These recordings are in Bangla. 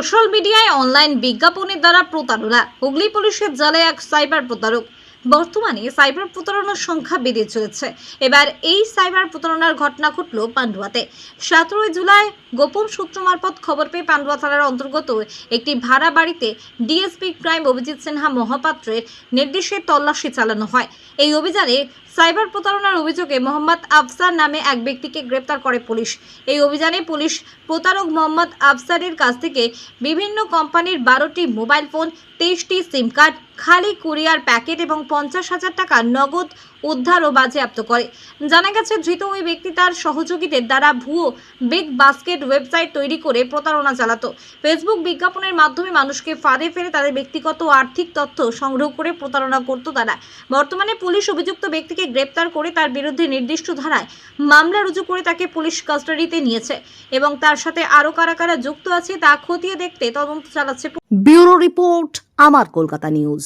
Social মিডিয়ায় অনলাইন বিজ্ঞাপনের দ্বারা প্রতারণা। হুগলি পুলিশের জালে এক সাইবার প্রতারক। বর্তমানে সাইবার প্রতারণার সংখ্যা বেড়ে চলেছে। এবার এই সাইবার প্রতারণার ঘটনা ঘটল পান্ডুয়াতে। সতেরোই জুলাই গোপন সূত্র মারফত খবর পেয়ে পান্ডুয়া থানার অন্তর্গত একটি ভাড়া বাড়িতে D S P crime Abhijit Sinha মহাপাত্রের নির্দেশে তল্লাশি চালানো হয়। এই অভিযানে সাইবার প্রতারণার অভিযোগে মোহাম্মদ আফসার নামে এক ব্যক্তিকে গ্রেপ্তার করে পুলিশ। এই অভিযানে পুলিশ প্রতারক মোহাম্মদ আফসারের কাছ থেকে বিভিন্ন কোম্পানির বারোটি মোবাইল ফোন, তেইশটি সিম কার্ড, খালি কুরিয়ার প্যাকেট এবং পঞ্চাশ হাজার টাকা নগদ উদ্ধার ও বাজেয়াপ্ত করে। জানা গেছে ধৃত ওই ব্যক্তি তার সহযোগীদের দ্বারা ভুয়ো বিগ বাস্কেট ওয়েবসাইট তৈরি করে প্রতারণা চালাতো। ফেসবুক বিজ্ঞাপনের মাধ্যমে মানুষকে ফাঁদে ফেলে তাদের ব্যক্তিগত আর্থিক তথ্য সংগ্রহ করে প্রতারণা করত তারা। বর্তমানে পুলিশ অভিযুক্ত ব্যক্তিকে গ্রেপ্তার করে তার বিরুদ্ধে নির্দিষ্ট ধারায় মামলা রুজু করে তাকে পুলিশ কাস্টাডিতে নিয়েছে এবং তার সাথে আরও কারা কারা যুক্ত আছে তা খতিয়ে দেখতে তদন্ত চালাচ্ছে ব্যুরো রিপোর্ট, আমার কলকাতা নিউজ।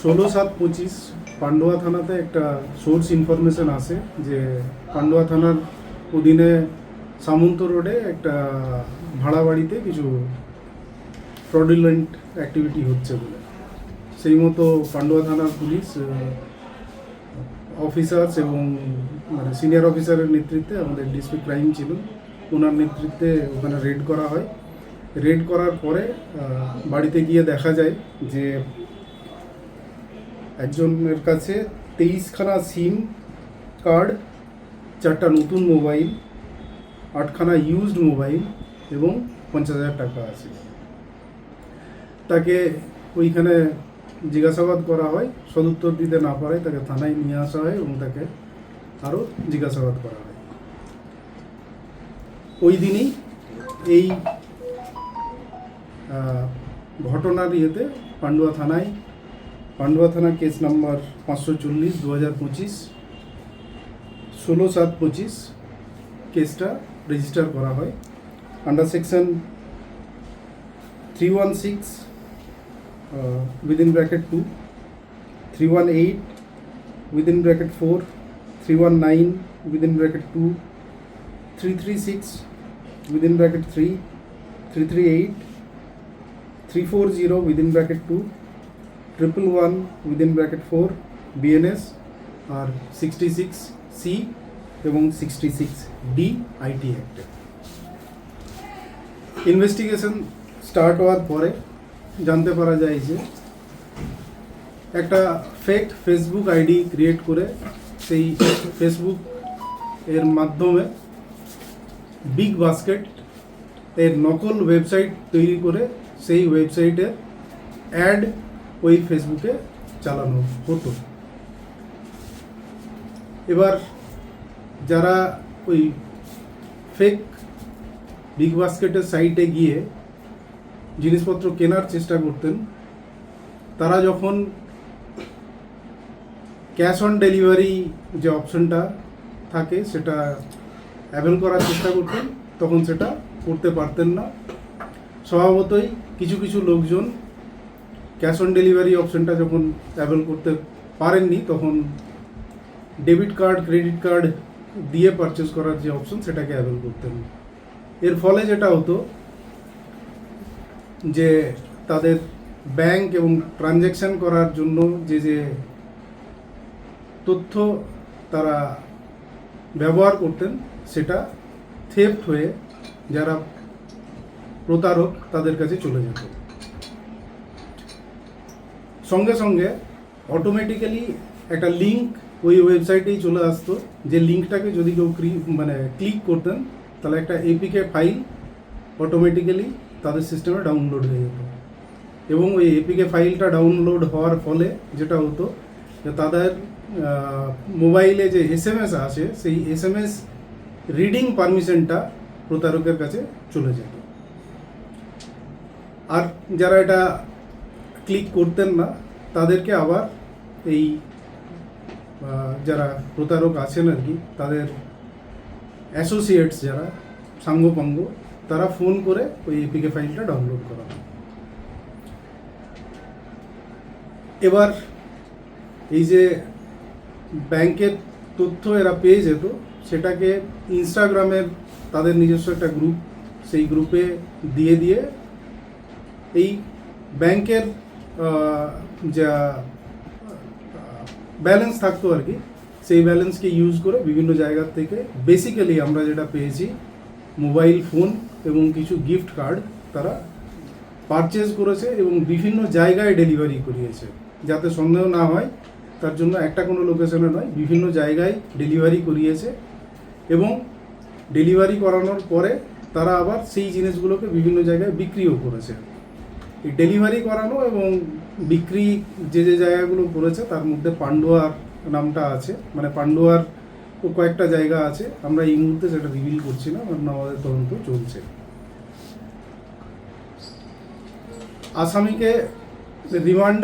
ষোলো সাত পঁচিশ পান্ডুয়া থানাতে একটা সোর্স ইনফরমেশন আসে যে পান্ডুয়া থানার অধীনে সামন্ত রোডে একটা ভাড়া বাড়িতে কিছু ফ্রডুলেন্ট অ্যাক্টিভিটি হচ্ছে বলে। সেই মতো পান্ডুয়া থানার পুলিশ অফিসার্স এবং মানে সিনিয়র অফিসারের নেতৃত্বে আমাদের ডিস্ট্রিক্ট ক্রাইম ছিল, ওনার নেতৃত্বে ওখানে রেড করা হয়। রেড করার পরে বাড়িতে গিয়ে দেখা যায় যে একজনের কাছে তেইশখানা সিম কার্ড চারটা নতুন মোবাইল আটখানা ইউজড মোবাইল এবং পঞ্চাশ হাজার টাকা আছে। তাকে ওইখানে জিজ্ঞাসাবাদ করা হয়, সদুত্তর দিতে না পারায় তাকে থানায় নিয়ে আসা হয় এবং তাকে আরও জিজ্ঞাসাবাদ করা হয়। ওই দিনই এই ঘটনার ইয়েতে পান্ডুয়া থানায় পান্ডুয়া থানা কেস নাম্বার পাঁচশো চল্লিশ দু হাজার পঁচিশ, ষোলো সাত পঁচিশ কেসটা রেজিস্টার করা হয়। Under section three one six within bracket two three one eight within bracket four three one nine within bracket two three three six within bracket three three three eight three four zero within bracket two triple one within bracket four B N S আর সিক্সটি সিক্স সি এবং sixty six D I T অ্যাক্টে investigation start হওয়ার পরে জানতে পারা যায় যে একটা ফেক ফেসবুক আইডি ক্রিয়েট করে সেই ফেসবুক এর মাধ্যমে বিগ বাস্কেট এর নকল ওয়েবসাইট তৈরি করে সেই ওয়েবসাইটে অ্যাড ওই ফেসবুকে চালানো হতো। এবার যারা ওই ফেক বিগ বাস্কেটের সাইটে গিয়ে জিনিসপত্র কেনার চেষ্টা করতেন, তারা যখন ক্যাশ অন ডেলিভারি যে অপশনটা থাকে, সেটা অ্যাভেল করার চেষ্টা করতেন, তখন সেটা করতে পারতেন না। স্বভাবতই কিছু কিছু লোকজন ক্যাশ অন ডেলিভারি অপশনটা যখন অ্যাভেল করতে পারেননি, তখন ডেবিট কার্ড, ক্রেডিট কার্ড দিয়ে পারচেস করার যে অপশন সেটাকে অ্যাভেল করতেন এর ফলে যেটা হতো যে তাদের ব্যাংক এবং ট্রানজ্যাকশন করার জন্য যে যে তথ্য তারা ব্যবহার করতেন, সেটা থেফট হয়ে যারা প্রতারক তাদের কাছে চলে যেত। সঙ্গে সঙ্গে অটোমেটিক্যালি একটা লিঙ্ক ওই ওয়েবসাইটেই চলে আসতো। যে লিঙ্কটাকে যদি কেউ মানে ক্লিক করতেন, তাহলে একটা এপিকে ফাইল অটোমেটিক্যালি তাদের সিস্টেমে ডাউনলোড হয়ে যেত। এবং ওই এপিকে ফাইলটা ডাউনলোড হওয়ার ফলে যেটা হতো, যে তাদের মোবাইলে যে এস এম এস আসে, সেই এস এম এস রিডিং পারমিশনটা প্রতারকের কাছে চলে যেত। আর যারা এটা ক্লিক করতেন না, তাদেরকে আবার এই যারা প্রতারক আছেন আর কি, তাদের অ্যাসোসিয়েটস যারা, সাঙ্গপাঙ্গ, তারা ফোন করে ওই এপিকে ফাইলটা ডাউনলোড করা এবার এই যে ব্যাংকের তথ্য এরা পেয়ে যেত, সেটাকে ইনস্টাগ্রামের তাদের নিজস্ব একটা গ্রুপ সেই গ্রুপে দিয়ে দিয়ে এই ব্যাংকের যা ব্যালেন্স থাকতো আর কি, সেই ব্যালেন্সকে ইউজ করে বিভিন্ন জায়গার থেকে বেসিক্যালি আমরা যেটা পেয়েছি মোবাইল ফোন এবং কিছু গিফট কার্ড তারা পারচেজ করেছে এবং বিভিন্ন জায়গায় ডেলিভারি করিয়েছে। যাতে সন্দেহ না হয়, তার জন্য একটা কোনো লোকেশনে নয়, বিভিন্ন জায়গায় ডেলিভারি করিয়েছে এবং ডেলিভারি করানোর পরে তারা আবার সেই জিনিসগুলোকে বিভিন্ন জায়গায় বিক্রিও করেছে। ডেলিভারি করানো এবং বিক্রি যে যে জায়গাগুলো করেছে, তার মধ্যে পান্ডুয়ার নামটা আছে। মানে পান্ডুয়ার কয়েকটা জায়গা আছে। আমরা এই মুহূর্তে সেটা রিভিল করছি না, কারণ আমাদের তদন্ত চলছে। আসামিকে রিমান্ড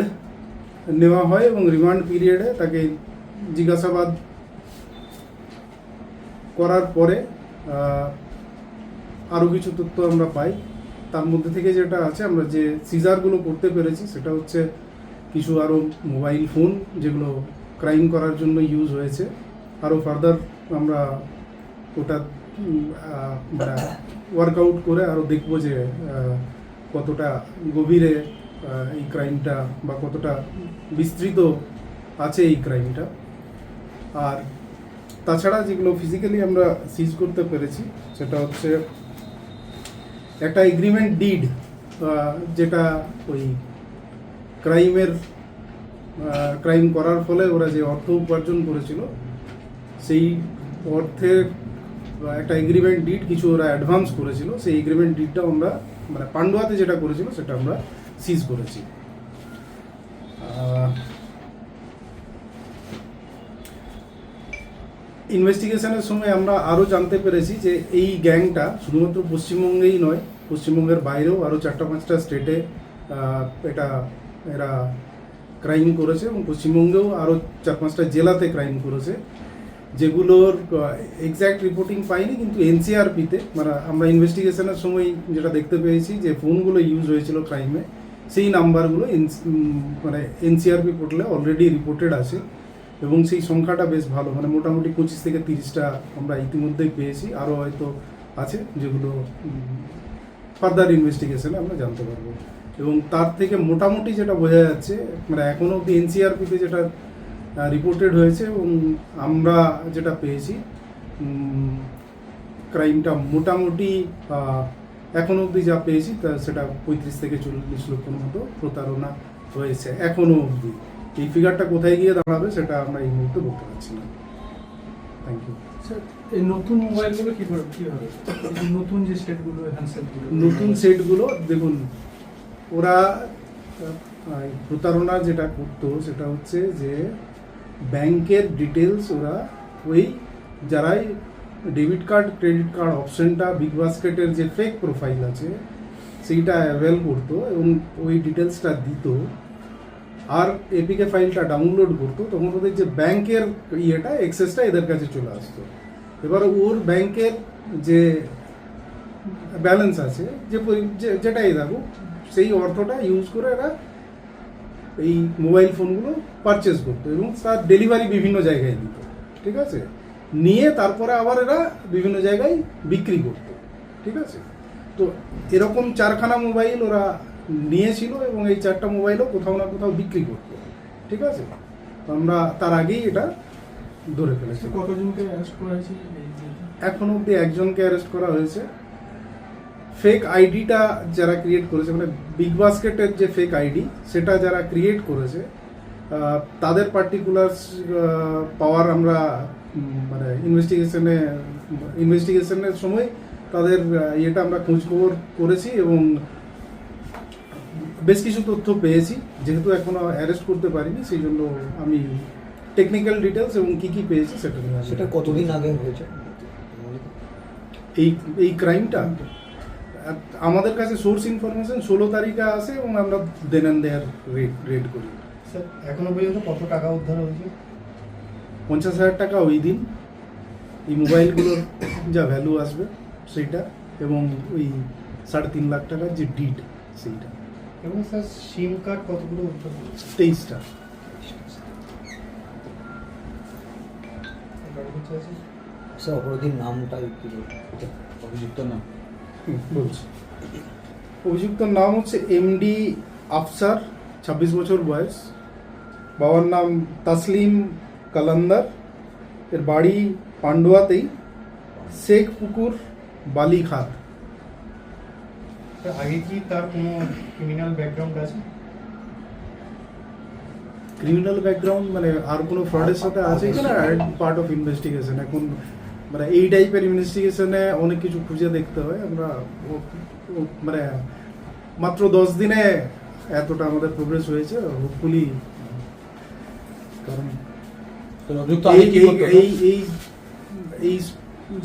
নেওয়া হয় এবং রিমান্ড পিরিয়ডে তাকে জিজ্ঞাসাবাদ করার পরে আরও কিছু তথ্য আমরা পাই। তার মধ্যে থেকে যেটা আছে, আমরা যে সিজারগুলো করতে পেরেছি, সেটা হচ্ছে কিছু আরও মোবাইল ফোন যেগুলো ক্রাইম করার জন্য ইউজ হয়েছে। আরও ফার্দার আমরা ওটা ওয়ার্কআউট করে আরও দেখব যে কতটা গভীরে এই ক্রাইমটা বা কতটা বিস্তৃত আছে এই ক্রাইমটা আর তাছাড়া যেগুলো ফিজিক্যালি আমরা সিজ করতে পেরেছি, সেটা হচ্ছে একটা এগ্রিমেন্ট ডিড যেটা ওই ক্রাইমের ক্রাইম করার ফলে ওরা যে অর্থ উপার্জন করেছিল, সেই অর্থের একটা এগ্রিমেন্ট ডিড কিছু ওরা অ্যাডভান্স করেছিল। সেই এগ্রিমেন্ট ডিডটা আমরা মানে পান্ডুয়াতে যেটা করেছিল, সেটা আমরা সিজ করেছি। ইনভেস্টিগেশনের সময় আমরা আরও জানতে পেরেছি যে এই গ্যাংটা শুধুমাত্র পশ্চিমবঙ্গেই নয়, পশ্চিমবঙ্গের বাইরেও আরও চারটা পাঁচটা স্টেটে এটা, এরা ক্রাইম করেছে এবং পশ্চিমবঙ্গেও আরও চার পাঁচটা জেলাতে ক্রাইম করেছে, যেগুলোর এক্স্যাক্ট রিপোর্টিং পাইনি কিন্তু এনসিআরপিতে মানে আমরা ইনভেস্টিগেশনের সময় যেটা দেখতে পেয়েছি যে ফোনগুলো ইউজ হয়েছিল ক্রাইমে সেই নাম্বারগুলো মানে এনসিআরপি পোর্টালে অলরেডি রিপোর্টেড আছে। এবং সেই সংখ্যাটা বেশ ভালো। মানে মোটামুটি পঁচিশ থেকে তিরিশটা আমরা ইতিমধ্যেই পেয়েছি। আরও হয়তো আছে যেগুলো ফার্দার ইনভেস্টিগেশনে আমরা জানতে পারব। এবং তার থেকে মোটামুটি যেটা বোঝা যাচ্ছে মানে এখনও অবধি এনসিআরপিতে যেটা রিপোর্টেড হয়েছে এবং আমরা যেটা পেয়েছি ক্রাইমটা মোটামুটি আহ, এখনও অবধি যা পেয়েছি তা সেটা পঁয়ত্রিশ থেকে চল্লিশ লক্ষর মতো প্রতারণা হয়েছে এখনও অবধি। এই ফিগারটা কোথায় গিয়ে দাঁড়াবে সেটা আমরা এই মুহূর্তে বলতে পারছি না। থ্যাংক ইউ এই নতুন মোবাইলগুলো কীভাবে এই যে নতুন যে সেটগুলো হ্যান্ডসেটগুলো নতুন সেটগুলো দেখুন ওরা প্রতারণা যেটা করতো সেটা হচ্ছে যে ব্যাংকের ডিটেলস ওরা ওই যারাই ডেবিট কার্ড ক্রেডিট কার্ড অপশনটা বিগ বাস্কেটের যে ফেক প্রোফাইল আছে সেইটা অ্যাভেল করতো এবং ওই ডিটেলসটা দিত। আর এপিকে ফাইলটা ডাউনলোড করতো, তখন ওদের যে ব্যাংকের ইয়েটা এক্সেসটা এদের কাছে চলে আসতো। এবার ওর ব্যাংকের যে ব্যালেন্স আছে, যে যেটাই থাকুক, সেই অর্থটা ইউজ করে এরা এই মোবাইল ফোনগুলো পারচেস করতো এবং তার ডেলিভারি বিভিন্ন জায়গায় দিত, ঠিক আছে? নিয়ে তারপরে আবার এরা বিভিন্ন জায়গায় বিক্রি করতো, ঠিক আছে? তো এরকম চারখানা মোবাইল ওরা নিয়েছিল এবং এই চারটা মোবাইলও কোথাও না কোথাও বিক্রি করতো। ঠিক আছে? তো আমরা তার আগেই এটা ধরে ফেলেছি। কতজনকে অ্যারেস্ট করা হয়েছে এখন অবধি একজনকে অ্যারেস্ট করা হয়েছে। ফেক আইডিটা যারা ক্রিয়েট করেছে মানে বিগ বাস্কেটের যে ফেক আইডি সেটা যারা ক্রিয়েট করেছে তাদের পার্টিকুলার পাওয়ার আমরা মানে ইনভেস্টিগেশনে ইনভেস্টিগেশনের সময় তাদের ইয়েটা আমরা খোঁজখবর করেছি এবং বেশ কিছু তথ্য পেয়েছি যেহেতু এখনও অ্যারেস্ট করতে পারিনি সেই জন্য আমি টেকনিক্যাল ডিটেলস এবং কী কী পেয়েছি সেটা নিয়ে সেটা কতদিন আগে হয়েছে? এই এই ক্রাইমটা আমাদের কাছে সোর্স ইনফরমেশন ষোলো তারিখে আসে এবং আমরা then and there raid raid করি। স্যার এখনও পর্যন্ত কত টাকা উদ্ধার হয়েছে? পঞ্চাশ হাজার টাকা ওই দিন। এই মোবাইলগুলোর যা ভ্যালু আসবে সেইটা এবং ওই সাড়ে তিন লাখ টাকার যে ডিট সেইটা। এবং স্যার সিম কার্ড কতগুলো উদ্ধার তেইশটা। স্যার অপরাধীর নামটা। অভিযুক্ত না হুম, বলছি। অভিযুক্তর নাম হচ্ছে এমডি আফসার ছাব্বিশ বছর বয়স। বাবার নাম তাসলিম কালান্দার। এর বাড়ি পান্ডুয়াতেই। শেখ পুকুর বালিখাত আগে কি তার কোনো ক্রিমিনাল ব্যাকগ্রাউন্ড আছে ক্রিমিনাল ব্যাকগ্রাউন্ড মানে আর কোনো ফ্রডের সাথে আছে কিনা পার্ট অফ ইনভেস্টিগেশন এখন মানে এই টাইপের ইনভেস্টিগেশনে অনেক কিছু খুঁজে দেখতে হয় আমরা ও- ও- মানে মাত্র দশ দিনে এতটা আমাদের প্রোগ্রেস হয়েছে হোপফুলি কারণ তো অভিযুক্ত এই আগে কি এই- করতো এই এই এই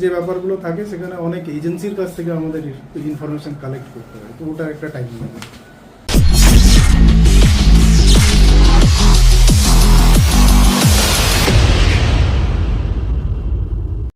যে ব্যাপারগুলো থাকে, সেখানে অনেক এজেন্সির কাছ থেকে আমাদের ইনফরমেশন কালেক্ট করতে হয়। তো ওটা একটা টাইম লাগে